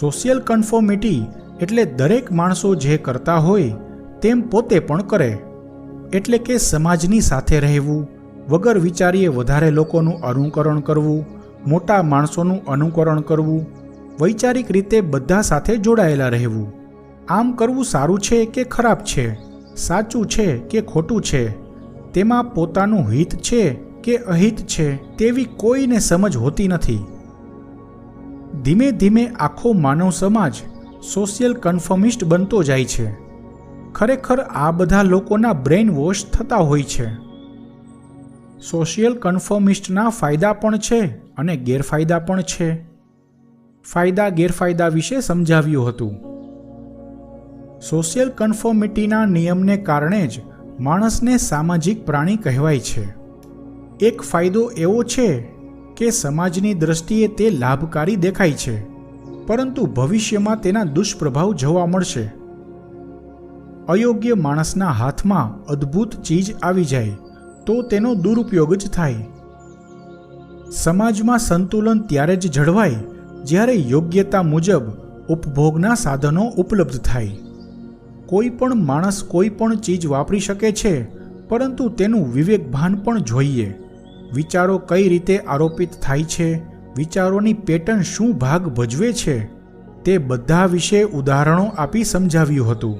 Social કન્ફોર્મિટી એટલે દરેક માણસો જે કરતા હોય તેમ પોતે પણ કરે. એટલે કે સમાજની સાથે રહેવું, વગર વિચારીએ વધારે લોકોનું અનુકરણ કરવું, મોટા માણસોનું અનુકરણ કરવું, વૈચારિક રીતે બધા સાથે જોડાયેલા રહેવું. આમ કરવું સારું છે કે ખરાબ છે? સાચું છે કે ખોટું છે? તેમાં પોતાનું હિત છે કે અહિત છે તેવી કોઈને સમજ હોતી નથી. ધીમે ધીમે આખો માનવ સમાજ સોશિયલ કન્ફર્મિસ્ટ બનતો જાય છે. ખરેખર આ બધા લોકોના બ્રેઇન વોશ થતા હોય છે. સોશિયલ કન્ફર્મિસ્ટના ફાયદા પણ છે અને ગેરફાયદા પણ છે. ફાયદા ગેરફાયદા વિશે સમજાવ્યું હતું. સોશિયલ કન્ફર્મિટીના નિયમને કારણે જ માણસને સામાજિક પ્રાણી કહેવાય છે. એક ફાયદો એવો છે કે સમાજની દ્રષ્ટિએ તે લાભકારી દેખાય છે, પરંતુ ભવિષ્યમાં તેના દુષ્પ્રભાવ જોવા મળશે. અયોગ્ય માણસના હાથમાં અદ્ભુત ચીજ આવી જાય, તો તેનો દુરુપયોગ જ થાય. સમાજમાં સંતુલન ત્યારે જ જળવાય, જ્યારે યોગ્યતા મુજબ ઉપભોગના સાધનો ઉપલબ્ધ થાય. કોઈ પણ માણસ કોઈ પણ ચીજ વાપરી શકે છે, પરંતુ તેનું વિવેકભાન પણ જોઈએ. વિચારો કઈ રીતે આરોપિત થાય છે? વિચારોની પેટર્ન શું ભાગ ભજવે છે? તે બધા વિશે ઉદાહરણો આપી સમજાવ્યું હતું.